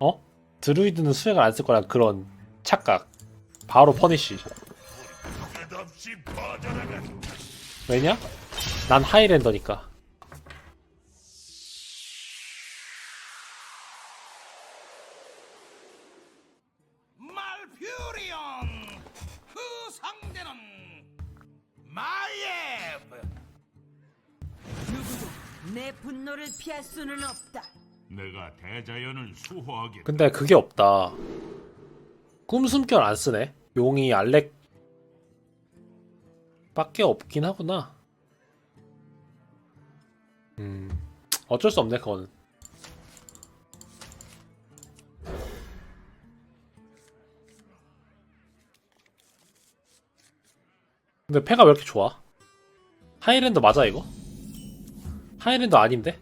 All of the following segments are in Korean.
어? 드루이드는 수액을 안 쓸 거라 그런 착각. 바로 퍼니쉬. 왜냐? 난 하이랜더니까. 말퓨리온 그 상대는 마예브 누구도 내 분노를 피할 수는 없다. 내가 대자연을 수호하게 근데 그게 없다. 꿈숨결 안 쓰네. 용이 알렉 밖에 없긴 하구나. 음, 어쩔 수 없네, 그거는. 근데 패가 왜 이렇게 좋아? 하이랜더 맞아, 이거? 하이랜더 아닌데?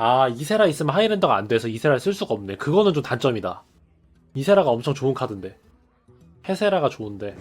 아 이세라 있으면 하이랜더가 안 돼서 이세라를 쓸 수가 없네. 그거는 좀 단점이다. 이세라가 엄청 좋은 카드인데. 헤세라가 좋은데.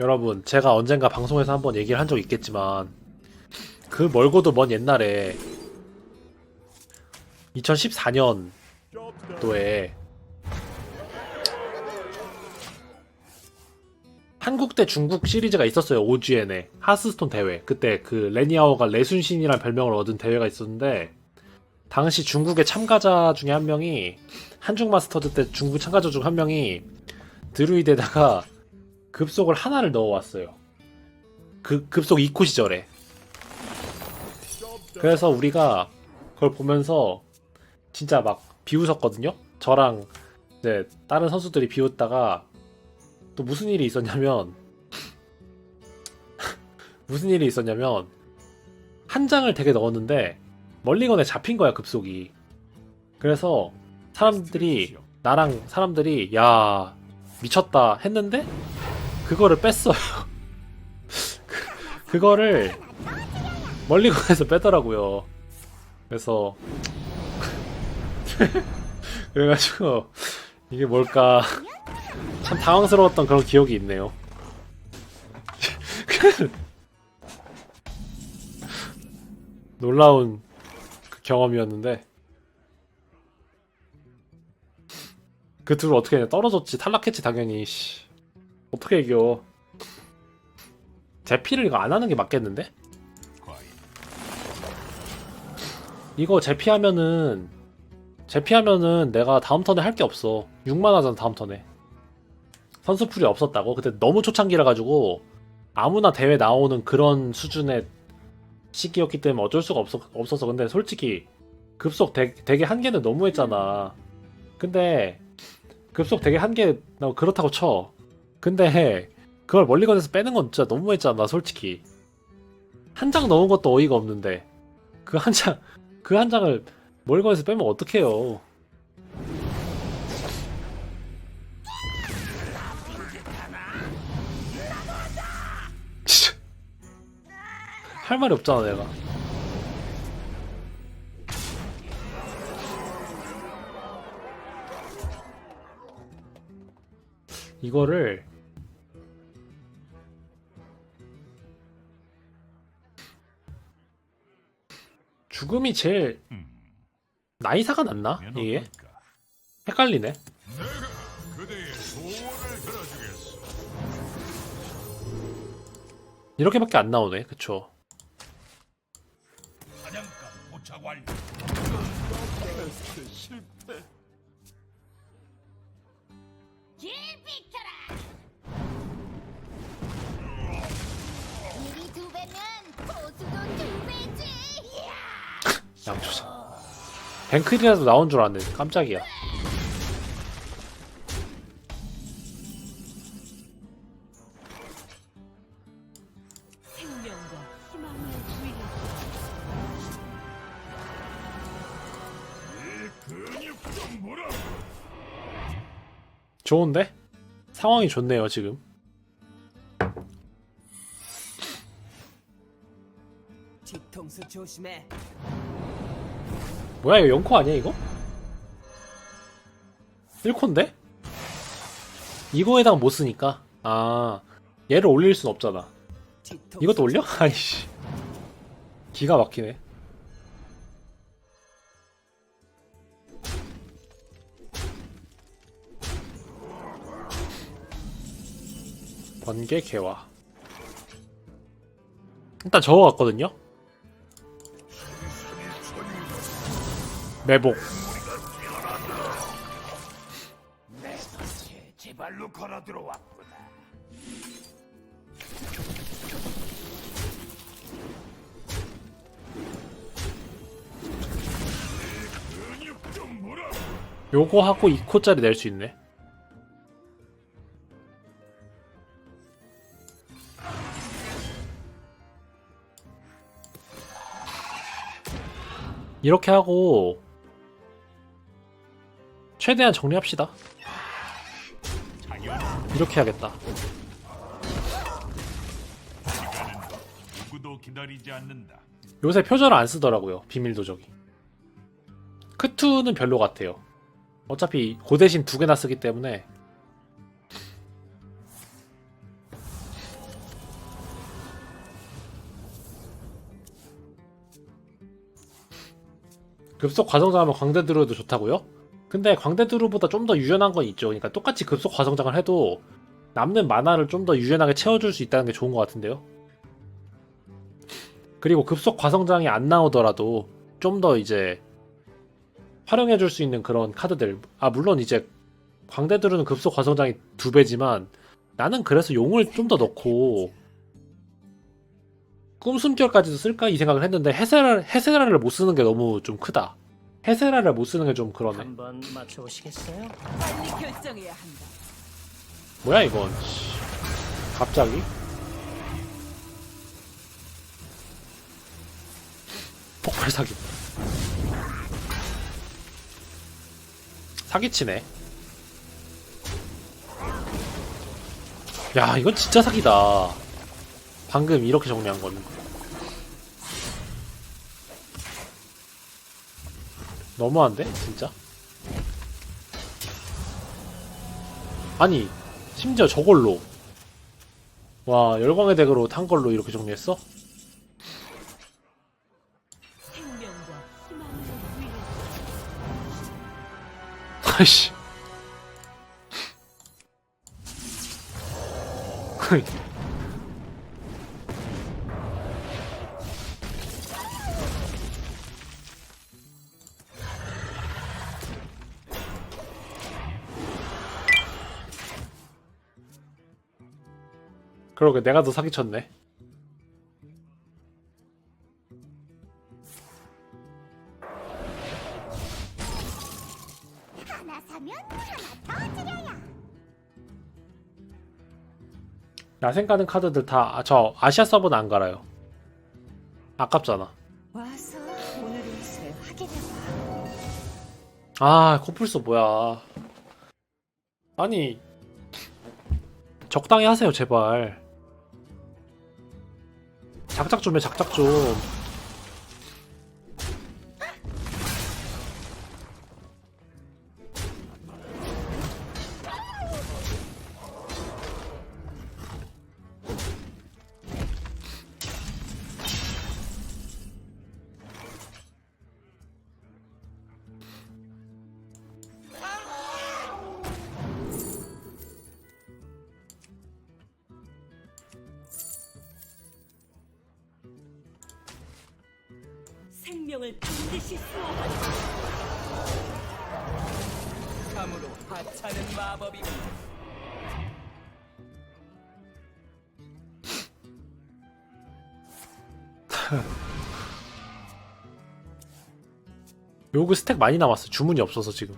여러분 제가 언젠가 방송에서 한번 얘기를 한 적 있겠지만 그 멀고도 먼 옛날에 2014년도에 한국 대 중국 시리즈가 있었어요. OGN에 하스스톤 대회. 그때 그 레니아오가 레순신이라는 별명을 얻은 대회가 있었는데 당시 중국의 참가자 중에 한 명이 한중 마스터즈 때 중국 참가자 중 한 명이 드루이드에다가 급속을 하나를 넣어왔어요. 그 급속 2코 시절에. 그래서 우리가 그걸 보면서 진짜 막 비웃었거든요. 저랑 이제 다른 선수들이 비웃다가 또 무슨 일이 있었냐면 무슨 일이 있었냐면 한 장을 되게 넣었는데 멀리건에 잡힌 거야 급속이. 그래서 사람들이 나랑 사람들이 야 미쳤다. 했는데 그거를 뺐어요. 그, 그거를 멀리건에서 빼더라고요. 그래서 그래가지고 이게 뭘까 참 당황스러웠던 그런 기억이 있네요. 놀라운 그 경험이었는데 그 둘을 어떻게 했냐 떨어졌지 탈락했지 당연히 씨. 어떻게 이겨 제 피를 이거 안 하는 게 맞겠는데? 이거 제피하면은 제피하면은 내가 다음 턴에 할 게 없어 6만 하잖아 다음 턴에 선수풀이 없었다고? 근데 너무 초창기라 가지고 아무나 대회 나오는 그런 수준의 시기였기 때문에 어쩔 수가 없어, 없어서 근데 솔직히 급속 대, 되게 한계는 너무했잖아. 근데 급속 되게 한계 나 그렇다고 쳐. 근데 그걸 멀리건에서 빼는 건 진짜 너무했잖아 솔직히. 한 장 넣은 것도 어이가 없는데 그 한 장 그 한 장을 멀리건에서 빼면 어떡해요 할 말이 없잖아 내가. 이거를 죽음이 제일 나이사가 낫나? 이게? 헷갈리네. 이렇게밖에 안 나오네. 그쵸 비켜라! 일이 두 배면 보수도 두 배지! 양초장 뱅클이라도 나온 줄 알았네 깜짝이야 좋은데? 상황이 좋네요 지금 뒤통수 조심해. 뭐야 이거 0코 아니야 이거? 1코인데? 이거에다가 못 쓰니까 아 얘를 올릴 순 없잖아 이것도 올려? 아이씨 기가 막히네. 번개 개화. 일단. 매복. 근육 좀 보라. 요거 하고 2코짜리 낼 수 있네. 이렇게 하고 최대한 정리합시다. 이렇게 해야겠다. 요새 표절을 안 쓰더라고요. 비밀 도적이. 크투는 별로 같아요. 어차피 고대신 두 개나 쓰기 때문에 급속 과성장하면 광대드루도 좋다고요? 근데 광대드루보다 좀 더 유연한 건 있죠. 그러니까 똑같이 급속 과성장을 해도 남는 만화를 좀 더 유연하게 채워줄 수 있다는 게 좋은 것 같은데요. 그리고 급속 과성장이 안 나오더라도 좀 더 이제 활용해줄 수 있는 그런 카드들. 아 물론 이제 광대드루는 급속 과성장이 두 배지만 나는 그래서 용을 좀 더 넣고 꿈숨결까지도 쓸까 이 생각을 했는데 헤세라 헤세라를 못 쓰는 게 너무 좀 크다. 헤세라를 못 쓰는 게 좀 그러네. 한번 맞춰보시겠어요? 빨리 결정해야 한다. 뭐야 이건? 씨. 갑자기? 폭발 사기. 사기치네. 야, 이건 진짜 사기다. 방금 이렇게 정리한 거는. 너무한데? 진짜? 아니, 심지어 저걸로. 와, 열광의 덱으로 탄 걸로 이렇게 정리했어? 아이씨. 그러게 내가 더 사기쳤네. 하나 사면 하나 더 드려요. 야생 가는 카드들 다 저 아시아 서버는 안 갈아요. 아깝잖아. 와서 확인해봐. 아, 코뿔소 뭐야. 아니, 적당히 하세요, 제발. 작작 좀 해, 작작 좀. 생명을 반드시 수호하라. 참으로 하찮은 마법이다. 요그 스택 많이 남았어. 주문이 없어서 지금.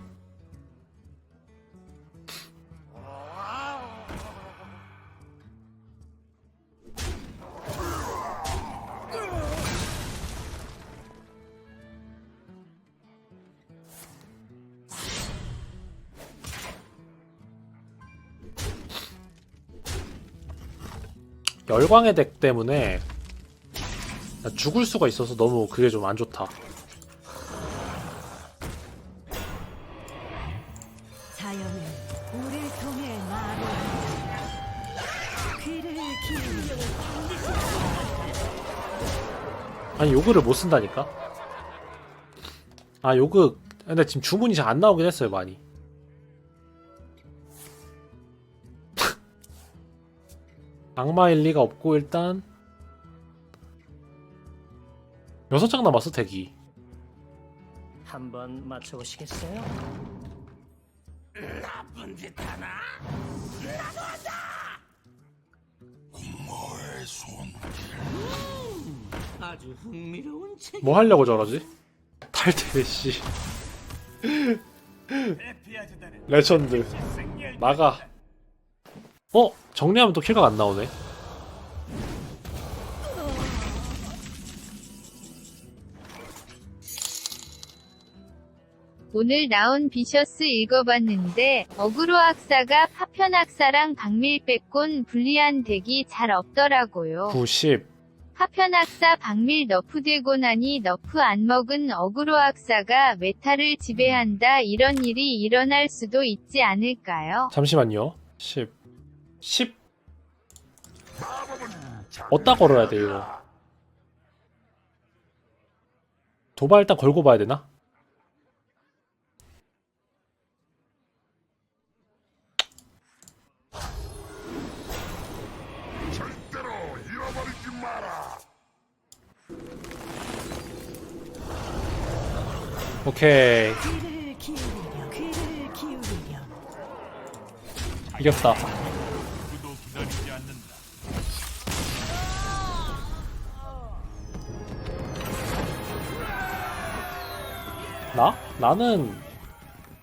열광의 덱 때문에 나 죽을 수가 있어서 너무 그게 좀 안 좋다. 아니 요그를 못 쓴다니까? 아 요그 근데 지금 주문이 잘 안 나오긴 했어요 많이 악마일 리가 없고 일단 여섯 장 남았어 대기 한번 맞춰보시겠어요? 나쁜 짓 하나? 공모의 손. 아주 흥미로운 책. 뭐 하려고 저러지? 탈퇴 씨 레전드 생열. 어? 정리하면 또 킬각 안 나오네 오늘 나온 비셔스 읽어봤는데 어그로 학사가 파편 학사랑 박밀 빼곤 불리한 덱이 잘 없더라고요. 90 파편 학사 박밀 너프 되고 나니 너프 안 먹은 어그로 학사가 메타를 지배한다 이런 일이 일어날 수도 있지 않을까요? 잠시만요 10 10 어디다 걸어야 돼 이거 도발 일단 걸고 봐야 되나? 오케이. 이겼다 나? 나는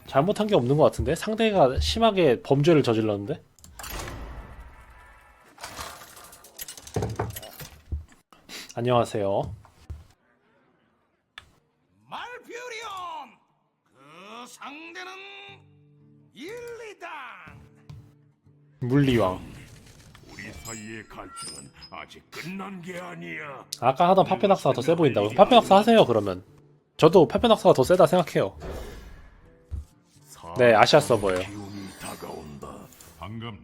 잘못한 게 없는 것 같은데? 상대가 심하게 범죄를 저질렀는데? 안녕하세요 말퓨리온. 그 상대는 일리당. 물리왕 우리 사이의 갈등은 아직 끝난 게 아니야. 아까 하던 파편학사가 더 세 보인다고 파편학사 하세요 그러면 저도 파편학사가 더 세다 생각해요 네 아시아 서버예요. 반갑네.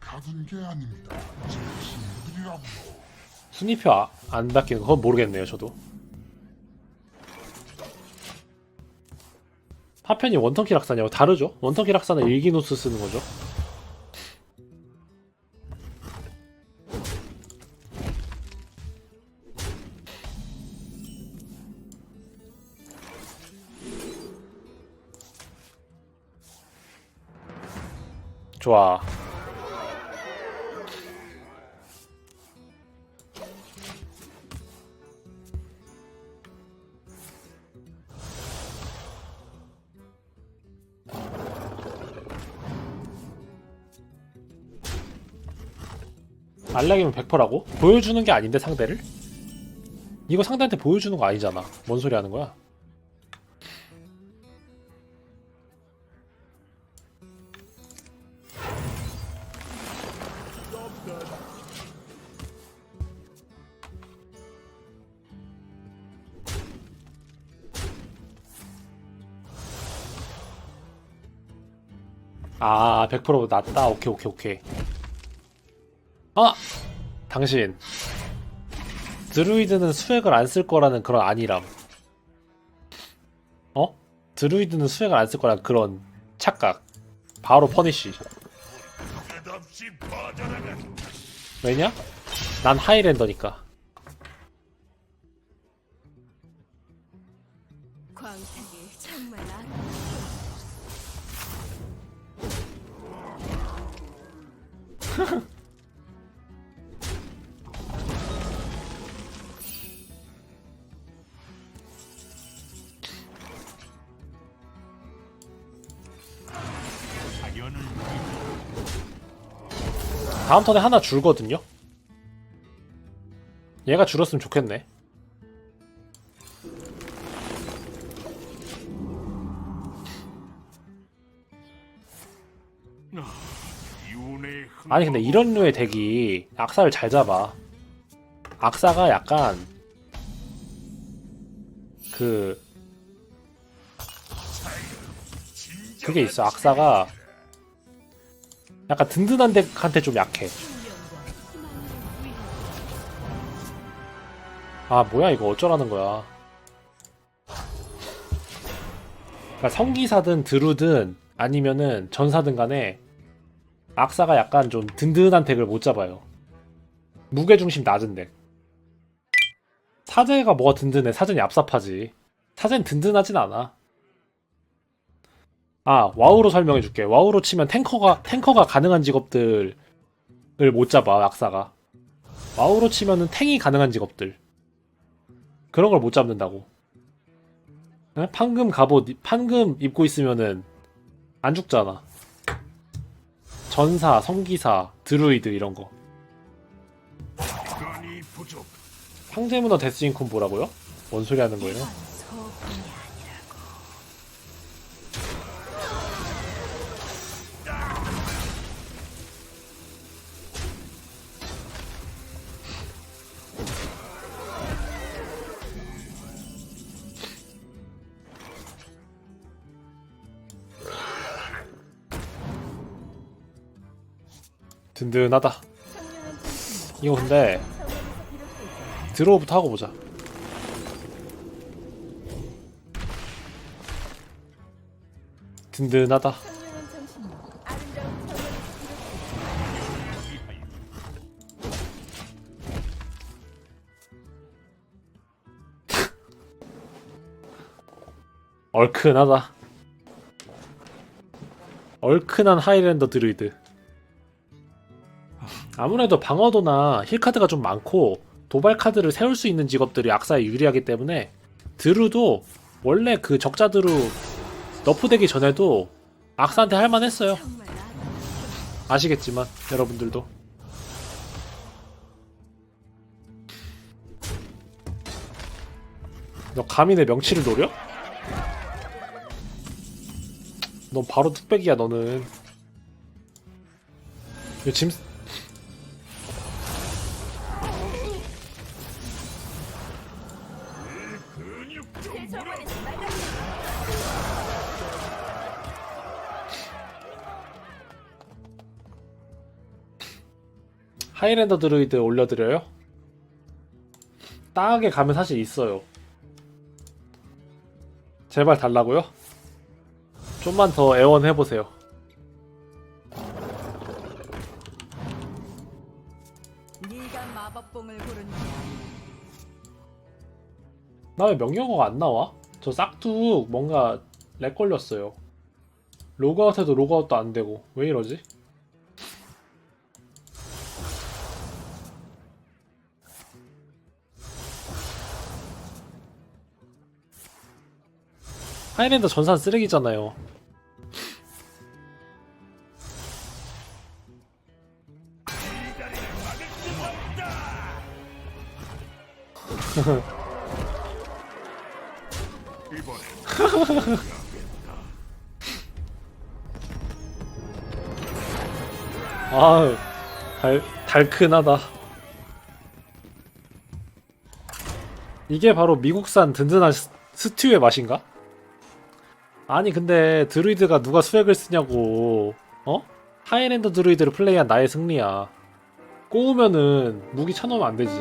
받은 게 아닙니다. 제 친구들이라고. 순위표 아, 안 바뀌는 건 모르겠네요 저도 파편이 원턴키 락사냐고 다르죠 원턴키 락사는 일기노스 쓰는 거죠 좋아 알락이면 100%라고? 보여주는 게 아닌데 상대를? 이거 상대한테 보여주는 거 아니잖아. 뭔 소리 하는 거야? 아, 100% 낫다. 오케이, 오케이, 오케이. 아! 당신. 드루이드는 수액을 안 쓸 거라는 그런 아니람. 어? 드루이드는 수액을 안 쓸 거라는 그런 착각. 바로 퍼니쉬. 왜냐? 난 하이랜더니까. 다음 턴에 하나 줄거든요? 얘가 줄었으면 좋겠네. 아니 근데 이런 류의 덱이 악사를 잘 잡아. 악사가 약간 그 그게 있어. 악사가 약간 든든한 덱한테 좀 약해. 아 뭐야 이거 어쩌라는 거야 그러니까 성기사든 드루든 아니면은 전사든 간에 악사가 약간 좀 든든한 덱을 못 잡아요. 무게중심 낮은 덱. 사제가 뭐가 든든해? 사전이 얍삽하지. 사제는 든든하진 않아. 아 와우로 설명해 줄게. 와우로 치면 탱커가 탱커가 가능한 직업들을 못 잡아 악사가. 와우로 치면은 탱이 가능한 직업들. 그런 걸 못 잡는다고. 에? 판금 갑옷 판금 입고 있으면은 안 죽잖아 전사 성기사 드루이드 이런 거 시간이 부족. 황제문어 데스인콘 뭐라고요? 뭔 소리 하는 거예요? 든든하다. 이거 근데 드로우부터 하고 보자. 든든하다. 얼큰하다. 얼큰한 하이랜더 드루이드 아무래도 방어도나 힐 카드가 좀 많고 도발 카드를 세울 수 있는 직업들이 악사에 유리하기 때문에 드루도 원래 그 적자 드루 너프되기 전에도 악사한테 할만했어요. 아시겠지만 여러분들도 너 감히 내 명치를 노려? 넌 바로 뚝배기야 너는 짐 하이랜더 드루이드 올려드려요? 따하게 가면 사실 있어요. 제발 달라고요? 좀만 더 애원해보세요. 나 왜 명령어가 안 나와? 저 싹둑 뭔가 렉 걸렸어요. 로그아웃해도 로그아웃도 안 되고 왜 이러지? 하이랜드 전산 쓰레기잖아요. 아우 달, 달큰하다 이게 바로 미국산 든든한 스- 스튜의 맛인가? 아니 근데 드루이드가 누가 수액을 쓰냐고. 어? 하이랜드 드루이드를 플레이한 나의 승리야. 꼬우면은 무기 쳐놓으면 안 되지